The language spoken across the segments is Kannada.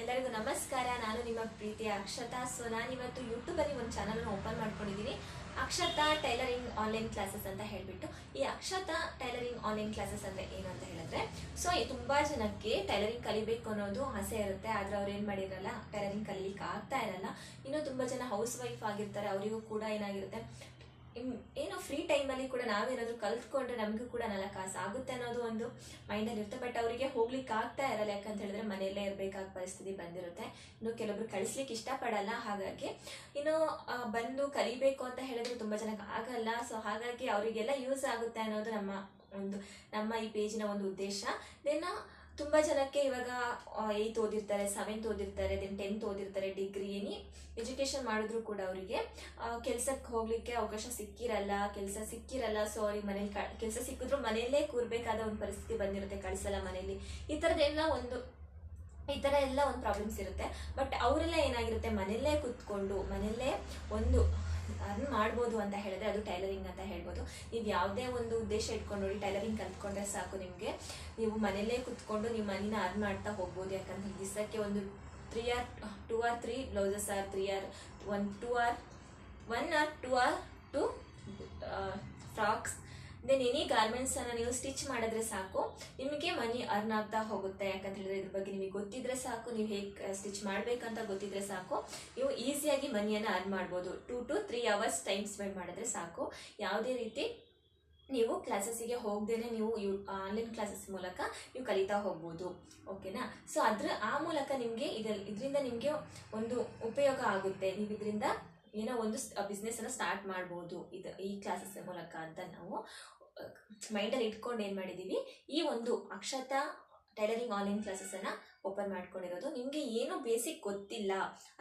ಎಲ್ಲರಿಗೂ ನಮಸ್ಕಾರ. ನಾನು ನಿಮ್ಮ ಪ್ರೀತಿಯ ಅಕ್ಷತಾ. ಸೊ ನಾನು ಇವತ್ತು ಯೂಟ್ಯೂಬಲ್ಲಿ ಒಂದು ಚಾನಲ್ ಓಪನ್ ಮಾಡ್ಕೊಂಡಿದ್ದೀನಿ ಅಕ್ಷತಾ ಟೈಲರಿಂಗ್ ಆನ್ಲೈನ್ ಕ್ಲಾಸಸ್ ಅಂತ ಹೇಳಿಬಿಟ್ಟು. ಈ ಅಕ್ಷತಾ ಟೈಲರಿಂಗ್ ಆನ್ಲೈನ್ ಕ್ಲಾಸಸ್ ಅಂದರೆ ಏನು ಅಂತ ಹೇಳಿದ್ರೆ ಸೊ ತುಂಬ ಜನಕ್ಕೆ ಟೈಲರಿಂಗ್ ಕಲಿಬೇಕು ಅನ್ನೋದು ಆಸೆ ಇರುತ್ತೆ. ಆದರೆ ಅವ್ರು ಏನು ಮಾಡಿರಲ್ಲ ಟೈಲರಿಂಗ್ ಕಲಿಲಿಕ್ಕೆ ಆಗ್ತಾ ಇರಲ್ಲ. ಇನ್ನು ತುಂಬ ಜನ ಹೌಸ್ ವೈಫ್ ಆಗಿರ್ತಾರೆ, ಅವರಿಗೂ ಕೂಡ ಏನಾಗಿರುತ್ತೆ ಏನೋ ಫ್ರೀ ಟೈಮಲ್ಲಿ ಕೂಡ ನಾವೇನಾದರೂ ಕಲ್ತ್ಕೊಂಡ್ರೆ ನಮಗೂ ಕೂಡ ನಾಲ್ಕು ಕಾಸು ಆಗುತ್ತೆ ಅನ್ನೋದು ಒಂದು ಮೈಂಡಲ್ಲಿ ಇರುತ್ತೆ. ಬಟ್ ಅವರಿಗೆ ಹೋಗ್ಲಿಕ್ಕೆ ಆಗ್ತಾ ಇರಲ್ಲ. ಯಾಕಂತ ಹೇಳಿದ್ರೆ ಮನೆಯಲ್ಲೇ ಇರಬೇಕಾದ ಪರಿಸ್ಥಿತಿ ಬಂದಿರುತ್ತೆ. ಇನ್ನು ಕೆಲವೊಬ್ರು ಕಳಿಸ್ಲಿಕ್ಕೆ ಇಷ್ಟಪಡಲ್ಲ. ಹಾಗಾಗಿ ಇನ್ನು ಬಂದು ಕಲಿಬೇಕು ಅಂತ ಹೇಳಿದ್ರೆ ತುಂಬ ಜನಕ್ಕೆ ಆಗಲ್ಲ. ಸೊ ಹಾಗಾಗಿ ಅವರಿಗೆಲ್ಲ ಯೂಸ್ ಆಗುತ್ತೆ ಅನ್ನೋದು ನಮ್ಮ ಒಂದು, ನಮ್ಮ ಈ ಪೇಜಿನ ಒಂದು ಉದ್ದೇಶ. ದೆನ್ ತುಂಬ ಜನಕ್ಕೆ ಇವಾಗ ಏಯ್ತ್ ಓದಿರ್ತಾರೆ ಸೆವೆಂತ್ ಓದಿರ್ತಾರೆ ದೆನ್ ಟೆಂತ್ ಓದಿರ್ತಾರೆ ಡಿಗ್ರಿ ಏನಿ ಎಜುಕೇಶನ್ ಮಾಡಿದ್ರು ಕೂಡ ಅವರಿಗೆ ಕೆಲಸಕ್ಕೆ ಹೋಗ್ಲಿಕ್ಕೆ ಅವಕಾಶ ಸಿಕ್ಕಿರಲ್ಲ, ಕೆಲಸ ಸಿಕ್ಕಿರಲ್ಲ ಸೊ ಅವ್ರಿಗೆ ಮನೇಲಿ ಕೆಲಸ ಸಿಕ್ಕಿದ್ರು ಮನೆಯಲ್ಲೇ ಕೂರ್ಬೇಕಾದ ಒಂದು ಪರಿಸ್ಥಿತಿ ಬಂದಿರುತ್ತೆ ಕಳಿಸಲ್ಲ ಮನೆಯಲ್ಲಿ ಈ ಥರದ್ದೆಲ್ಲ ಒಂದು, ಈ ಥರ ಎಲ್ಲ ಒಂದು ಪ್ರಾಬ್ಲಮ್ಸ್ ಇರುತ್ತೆ. ಬಟ್ ಅವರೆಲ್ಲ ಏನಾಗಿರುತ್ತೆ ಮನೆಯಲ್ಲೇ ಕುತ್ಕೊಂಡು ಮನೆಯಲ್ಲೇ ಒಂದು ಅರ್ನ್ ಮಾಡ್ಬೋದು ಅಂತ ಹೇಳಿದ್ರೆ ಅದು ಟೈಲರಿಂಗ್ ಅಂತ ಹೇಳ್ಬೋದು. ನೀವು ಯಾವುದೇ ಒಂದು ಉದ್ದೇಶ ಇಟ್ಕೊಂಡು ನೋಡಿ ಟೈಲರಿಂಗ್ ಕಲ್ತ್ಕೊಂಡ್ರೆ ಸಾಕು ನಿಮಗೆ. ನೀವು ಮನೆಯಲ್ಲೇ ಕುತ್ಕೊಂಡು ನಿಮ್ಮ ಮನೇನ ಅರ್ನ್ ಮಾಡ್ತಾ ಹೋಗ್ಬೋದು. ಯಾಕಂದ್ರೆ ದಿವಸಕ್ಕೆ ಒಂದು three or two or three blouses or three or one two or one or two or two frocks then any garments ಅನ್ನ ನೀವು ಸ್ಟಿಚ್ ಮಾಡಿದ್ರೆ ಸಾಕು. ನಿಮಗೆ ಮನಿ ಅರ್ನ್ ಆಗ್ತಾ ಹೋಗುತ್ತೆ. ಯಾಕಂತ ಹೇಳಿದ್ರೆ ಇದ್ರ ಬಗ್ಗೆ ನಿಮಗೆ ಗೊತ್ತಿದ್ರೆ ಸಾಕು. ನೀವು ಹೇಗೆ ಸ್ಟಿಚ್ ಮಾಡ್ಬೇಕಂತ ಗೊತ್ತಿದ್ರೆ ಸಾಕು. ನೀವು ಈಸಿಯಾಗಿ ಮನಿಯನ್ನು ಅರ್ನ್ ಮಾಡ್ಬೋದು. Two to three hours time spend ಮಾಡಿದ್ರೆ ಸಾಕು. ಯಾವುದೇ ರೀತಿ ನೀವು ಕ್ಲಾಸಸ್ಸಿಗೆ ಹೋಗ್ದೇನೆ ನೀವು ಯು ಆನ್ಲೈನ್ ಕ್ಲಾಸಸ್ ಮೂಲಕ ನೀವು ಕಲಿತಾ ಹೋಗ್ಬೋದು. ಓಕೆನಾ ಸೊ ಅದ್ರ, ಆ ಮೂಲಕ ನಿಮಗೆ ಇದ್ರ ಇದರಿಂದ ನಿಮಗೆ ಒಂದು ಉಪಯೋಗ ಆಗುತ್ತೆ. ನೀವು ಇದರಿಂದ ಏನೋ ಒಂದು ಬಿಸ್ನೆಸ್ ಅನ್ನ ಸ್ಟಾರ್ಟ್ ಮಾಡ್ಬೋದು. ಇದು, ಈ ಕ್ಲಾಸಸ್ ಮೂಲಕ ಅಂತ ನಾವು ಮೈಂಡಲ್ಲಿ ಇಟ್ಕೊಂಡು ಏನು ಮಾಡಿದ್ದೀವಿ ಈ ಒಂದು ಅಕ್ಷತ ಟೈಲರಿಂಗ್ ಆನ್ಲೈನ್ ಕ್ಲಾಸಸನ್ನು ಓಪನ್ ಮಾಡ್ಕೊಂಡಿರೋದು. ನಿಮಗೆ ಏನು ಬೇಸಿಕ್ ಗೊತ್ತಿಲ್ಲ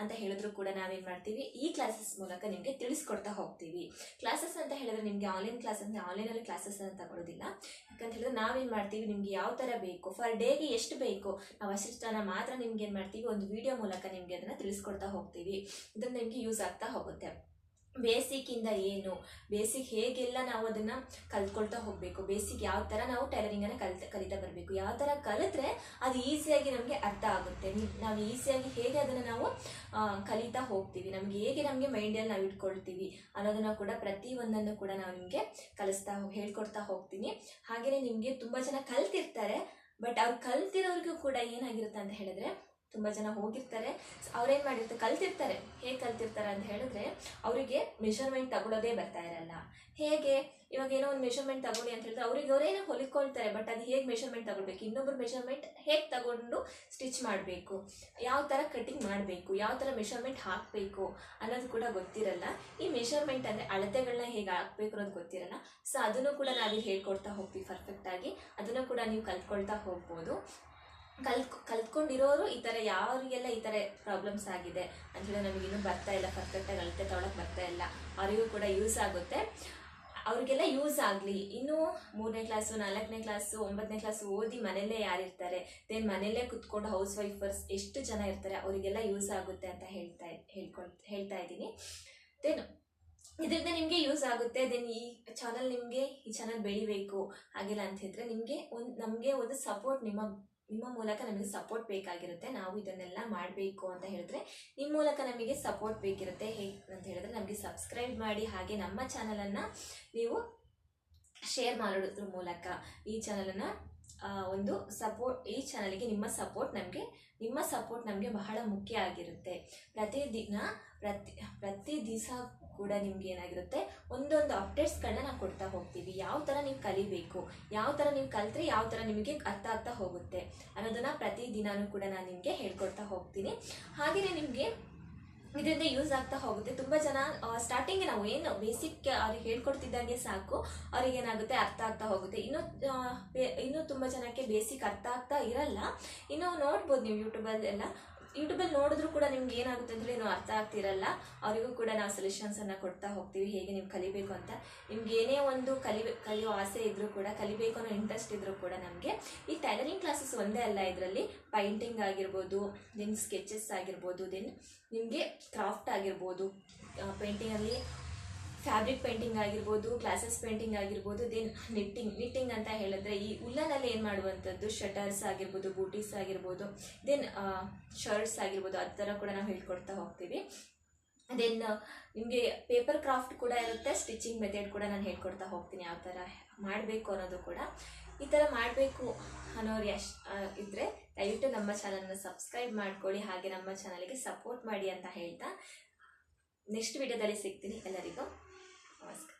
ಅಂತ ಹೇಳಿದ್ರು ಕೂಡ ನಾವೇನು ಮಾಡ್ತೀವಿ? ಈ ಕ್ಲಾಸಸ್ ಮೂಲಕ ನಿಮಗೆ ತಿಳಿಸ್ಕೊಡ್ತಾ ಹೋಗ್ತೀವಿ. ಕ್ಲಾಸಸ್ ಅಂತ ಹೇಳಿದ್ರೆ ನಿಮಗೆ ಆನ್ಲೈನ್ ಕ್ಲಾಸ್ ಅಂದರೆ ಆನ್ಲೈನಲ್ಲಿ ಕ್ಲಾಸಸ್ ಅಂತ ತಗೊಳ್ಳೋದಿಲ್ಲ ಯಾಕಂತ ಹೇಳಿದ್ರೆ ನಾವೇನು ಮಾಡ್ತೀವಿ? ನಿಮಗೆ ಯಾವ ಥರ ಬೇಕು? ಫರ್ ಡೇಗೆ ಎಷ್ಟು ಬೇಕು? ನಾವು ಅಷ್ಟನ್ನ ಮಾತ್ರ ನಿಮ್ಗೆ ಏನು ಮಾಡ್ತೀವಿ? ಒಂದು ವಿಡಿಯೋ ಮೂಲಕ ನಿಮಗೆ ಅದನ್ನು ತಿಳಿಸ್ಕೊಡ್ತಾ ಹೋಗ್ತೀವಿ. ಇದನ್ನು ನಿಮಗೆ ಯೂಸ್ ಆಗ್ತಾ ಹೋಗುತ್ತೆ. ಬೇಸಿಕ್ಕಿಂದ ಏನು? ಬೇಸಿಕ್ ಹೇಗೆಲ್ಲ ನಾವು ಅದನ್ನು ಕಲ್ತ್ಕೊಳ್ತಾ ಹೋಗಬೇಕು? ಬೇಸಿಕ್ ಯಾವ ಥರ ನಾವು ಟೈಲರಿಂಗನ್ನು ಕಲಿತ, ಕಲಿತಾ ಬರಬೇಕು? ಯಾವ ಥರ ಕಲಿತ್ರೆ ಅದು ಈಸಿಯಾಗಿ ನಮಗೆ ಅರ್ಥ ಆಗುತ್ತೆ. ನಾವು ಈಸಿಯಾಗಿ ಹೇಗೆ ಅದನ್ನು ನಾವು ಕಲಿತಾ ಹೋಗ್ತೀವಿ? ನಮಗೆ ಹೇಗೆ ನಮಗೆ ಮೈಂಡಲ್ಲಿ ನಾವು ಇಟ್ಕೊಳ್ತೀವಿ ಅನ್ನೋದನ್ನ ಕೂಡ ಪ್ರತಿ ಒಂದನ್ನು ಕೂಡ ನಾವು ನಿಮಗೆ ಕಲಿಸ್ತಾ ಹೇಳ್ಕೊಡ್ತಾ ಹೋಗ್ತೀನಿ. ಹಾಗೆಯೇ ನಿಮಗೆ ತುಂಬ ಜನ ಕಲ್ತಿರ್ತಾರೆ, ಬಟ್ ಅವ್ರು ಕಲ್ತಿರೋರಿಗೂ ಕೂಡ ಏನಾಗಿರುತ್ತೆ ಅಂತ ಹೇಳಿದ್ರೆ ತುಂಬ ಜನ ಹೋಗಿರ್ತಾರೆ. ಅವ್ರೇನು ಮಾಡಿರ್ತಾರೆ ಕಲ್ತಿರ್ತಾರೆ. ಹೇಗೆ ಕಲ್ತಿರ್ತಾರೆ ಅಂತ ಹೇಳಿದ್ರೆ, ಅವರಿಗೆ ಮೆಷರ್ಮೆಂಟ್ ತಗೊಳ್ಳೋದೇ ಬರ್ತಾ ಇರಲ್ಲ. ಹೇಗೆ? ಇವಾಗ ಏನೋ ಒಂದು ಮೆಷರ್ಮೆಂಟ್ ತಗೊಳ್ಳಿ ಅಂತ ಹೇಳಿದ್ರೆ, ಅವ್ರಿಗೆ ಅವರೇನೋ ಹೊಲಿಕೊಳ್ತಾರೆ ಬಟ್ ಅದು ಹೇಗೆ ಮೆಷರ್ಮೆಂಟ್ ತಗೊಳ್ಬೇಕು? ಇನ್ನೊಬ್ರು ಮೆಷರ್ಮೆಂಟ್ ಹೇಗೆ ತಗೊಂಡು ಸ್ಟಿಚ್ ಮಾಡಬೇಕು? ಯಾವ ಥರ ಕಟಿಂಗ್ ಮಾಡಬೇಕು? ಯಾವ ಥರ ಮೆಷರ್ಮೆಂಟ್ ಹಾಕಬೇಕು ಅನ್ನೋದು ಕೂಡ ಗೊತ್ತಿರಲ್ಲ. ಈ ಮೆಷರ್ಮೆಂಟ್ ಅಂದರೆ ಅಳತೆಗಳನ್ನ ಹೇಗೆ ಹಾಕ್ಬೇಕು ಅನ್ನೋದು ಗೊತ್ತಿರಲ್ಲ. ಸೊ ಅದನ್ನು ಕೂಡ ನಾವಿಲ್ಲಿ ಹೇಳ್ಕೊಡ್ತಾ ಹೋಗ್ತೀವಿ ಪರ್ಫೆಕ್ಟಾಗಿ ಅದನ್ನು ಕೂಡ ನೀವು ಕಲ್ತ್ಕೊಳ್ತಾ ಹೋಗ್ಬೋದು. ಕಲ್ತ್ ಕಲ್ತ್ಕೊಂಡಿರೋರು ಈ ಥರ ಯಾರಿಗೆಲ್ಲ ಈ ಥರ ಪ್ರಾಬ್ಲಮ್ಸ್ ಆಗಿದೆ ಅಂತ ಹೇಳಿ ನಮಗಿನ್ನೂ ಬರ್ತಾ ಇಲ್ಲ. ಪರ್ಫೆಕ್ಟಾಗಿ ಅಳತೆ ತೊಗೊಳಕ್ಕೆ ಬರ್ತಾ ಇಲ್ಲ. ಅವರಿಗೂ ಕೂಡ ಯೂಸ್ ಆಗುತ್ತೆ. ಅವ್ರಿಗೆಲ್ಲ ಯೂಸ್ ಆಗಲಿ. ಇನ್ನು ಮೂರನೇ ಕ್ಲಾಸು ನಾಲ್ಕನೇ ಕ್ಲಾಸು ಒಂಬತ್ತನೇ ಕ್ಲಾಸು ಓದಿ ಮನೆಯಲ್ಲೇ ಯಾರಿರ್ತಾರೆ? ದೆನ್ ಮನೆಯಲ್ಲೇ ಕುತ್ಕೊಂಡು ಹೌಸ್ ವೈಫರ್ಸ್ ಎಷ್ಟು ಜನ ಇರ್ತಾರೆ? ಅವರಿಗೆಲ್ಲ ಯೂಸ್ ಆಗುತ್ತೆ ಅಂತ ಹೇಳ್ತಾ, ಹೇಳ್ಕೊಳ್, ಹೇಳ್ತಾ ಇದ್ದೀನಿ. ದೆನ್ ಇದರಿಂದ ನಿಮಗೆ ಯೂಸ್ ಆಗುತ್ತೆ. ದೆನ್ ಈ ಚಾನಲ್ ನಿಮಗೆ ಈ ಚಾನಲ್ ಬೆಳಿಬೇಕು. ಹಾಗೆಲ್ಲ ಅಂತ ನಿಮಗೆ ಒಂದು, ನಮಗೆ ಒಂದು ಸಪೋರ್ಟ್ ನಿಮ್ಮ ನಿಮ್ಮ ಮೂಲಕ ನಮಗೆ ಸಪೋರ್ಟ್ ಬೇಕಾಗಿರುತ್ತೆ. ನಾವು ಇದನ್ನೆಲ್ಲ ಮಾಡಬೇಕು ಅಂತ ಹೇಳಿದ್ರೆ ನಿಮ್ಮ ಮೂಲಕ ನಮಗೆ ಸಪೋರ್ಟ್ ಬೇಕಿರುತ್ತೆ ಹೇಗೆ ಅಂತ ಹೇಳಿದ್ರೆ ನಮಗೆ ಸಬ್ಸ್ಕ್ರೈಬ್ ಮಾಡಿ. ಹಾಗೆ ನಮ್ಮ ಚಾನಲನ್ನು ನೀವು ಶೇರ್ ಮಾಡೋದ್ರ ಮೂಲಕ ಈ ಚಾನಲನ್ನು ಒಂದು ಸಪೋರ್ಟ್ ಈ ಚಾನಲ್ಗೆ ನಿಮ್ಮ ಸಪೋರ್ಟ್ ನಮಗೆ, ನಿಮ್ಮ ಸಪೋರ್ಟ್ ನಮಗೆ ಬಹಳ ಮುಖ್ಯ ಆಗಿರುತ್ತೆ. ಪ್ರತಿದಿನ ಪ್ರತಿ ಪ್ರತಿ ದಿವಸ ಕೂಡ ನಿಮ್ಗೆ ಏನಾಗಿರುತ್ತೆ, ಒಂದೊಂದು ಅಪ್ಡೇಟ್ಸ್ಗಳನ್ನ ನಾವು ಕೊಡ್ತಾ ಹೋಗ್ತೀವಿ. ಯಾವ ಥರ ನೀವು ಕಲಿಬೇಕು, ಯಾವ ಥರ ನೀವು ಕಲಿತ್ರೆ ಯಾವ ಥರ ನಿಮಗೆ ಅರ್ಥ ಆಗ್ತಾ ಹೋಗುತ್ತೆ ಅನ್ನೋದನ್ನ ದಿನಾನೂ ಕೂಡ ನಾನು ನಿಮಗೆ ಹೇಳ್ಕೊಡ್ತಾ ಹೋಗ್ತೀನಿ. ಹಾಗೆಯೇ ನಿಮಗೆ ಇದರಿಂದ ಯೂಸ್ ಆಗ್ತಾ ಹೋಗುತ್ತೆ. ತುಂಬ ಜನ ಸ್ಟಾರ್ಟಿಂಗ್ ನಾವು ಏನು ಬೇಸಿಕ್ ಅವ್ರಿಗೆ ಹೇಳ್ಕೊಡ್ತಿದ್ದಂಗೆ ಸಾಕು, ಅವ್ರಿಗೆ ಏನಾಗುತ್ತೆ ಅರ್ಥ ಆಗ್ತಾ ಹೋಗುತ್ತೆ. ಇನ್ನು ಇನ್ನೂ ತುಂಬ ಜನಕ್ಕೆ ಬೇಸಿಕ್ ಅರ್ಥ ಆಗ್ತಾ ಇರಲ್ಲ. ಇನ್ನು ನೋಡ್ಬೋದು ನೀವು ಯೂಟ್ಯೂಬಲ್ಲಿ ಎಲ್ಲ ಯೂಟ್ಯೂಬಲ್ಲಿ ನೋಡಿದ್ರು ಕೂಡ ನಿಮ್ಗೆ ಏನಾಗುತ್ತೆ ಅಂದರೆ ಏನು ಅರ್ಥ ಆಗ್ತಿರಲ್ಲ. ಅವರಿಗೂ ಕೂಡ ನಾವು ಸೊಲ್ಯೂಷನ್ಸನ್ನು ಕೊಡ್ತಾ ಹೋಗ್ತೀವಿ. ಹೇಗೆ ನೀವು ಕಲಿಬೇಕು ಅಂತ. ನಿಮ್ಗೆ ಏನೇ ಒಂದು ಕಲಿ ಕಲಿಯೋ ಆಸೆ ಇದ್ದರೂ ಕೂಡ, ಕಲಿಬೇಕು ಅನ್ನೋ ಇಂಟ್ರೆಸ್ಟ್ ಇದ್ದರೂ ಕೂಡ ನಮಗೆ ಈ ಟೈಲರಿಂಗ್ ಕ್ಲಾಸಸ್ ಒಂದೇ ಅಲ್ಲ ಇದರಲ್ಲಿ. ಪೈಂಟಿಂಗ್ ಆಗಿರ್ಬೋದು ದೆನ್ ಸ್ಕೆಚಸ್ ಆಗಿರ್ಬೋದು ದೆನ್ ನಿಮಗೆ ಕ್ರಾಫ್ಟ್ ಆಗಿರ್ಬೋದು. ಪೇಂಟಿಂಗಲ್ಲಿ ಫ್ಯಾಬ್ರಿಕ್ ಪೇಂಟಿಂಗ್ ಆಗಿರ್ಬೋದು ಗ್ಲಾಸಸ್ ಪೇಂಟಿಂಗ್ ಆಗಿರ್ಬೋದು ದೆನ್ ನಿಟ್ಟಿಂಗ್ ನಿಟ್ಟಿಂಗ್ ಅಂತ ಹೇಳಿದ್ರೆ ಈ ಉಲ್ಲನಲ್ಲಿ ಏನು ಮಾಡುವಂಥದ್ದು? ಶಟರ್ಸ್ ಆಗಿರ್ಬೋದು ಬೂಟೀಸ್ ಆಗಿರ್ಬೋದು ದೆನ್ ಶರ್ಟ್ಸ್ ಆಗಿರ್ಬೋದು ಆ ಥರ ಕೂಡ ನಾವು ಹೇಳ್ಕೊಡ್ತಾ ಹೋಗ್ತೀವಿ. ದೆನ್ ನಿಮಗೆ ಪೇಪರ್ ಕ್ರಾಫ್ಟ್ ಕೂಡ ಇರುತ್ತೆ ಸ್ಟಿಚಿಂಗ್ ಮೆಥಡ್ ಕೂಡ ನಾನು ಹೇಳ್ಕೊಡ್ತಾ ಹೋಗ್ತೀನಿ ಯಾವ ಥರ ಮಾಡಬೇಕು ಅನ್ನೋದು ಕೂಡ. ಈ ಥರ ಮಾಡಬೇಕು ಅನ್ನೋರು ಯಶ್ ಇದ್ದರೆ ದಯವಿಟ್ಟು ನಮ್ಮ ಚಾನಲ್ನ ಸಬ್ಸ್ಕ್ರೈಬ್ ಮಾಡ್ಕೊಳ್ಳಿ, ಹಾಗೆ ನಮ್ಮ ಚಾನಲ್ಗೆ ಸಪೋರ್ಟ್ ಮಾಡಿ ಅಂತ ಹೇಳ್ತಾ ನೆಕ್ಸ್ಟ್ ವಿಡಿಯೋದಲ್ಲಿ ಸಿಗ್ತೀನಿ ಎಲ್ಲರಿಗೂ. ನಮಸ್ಕಾರ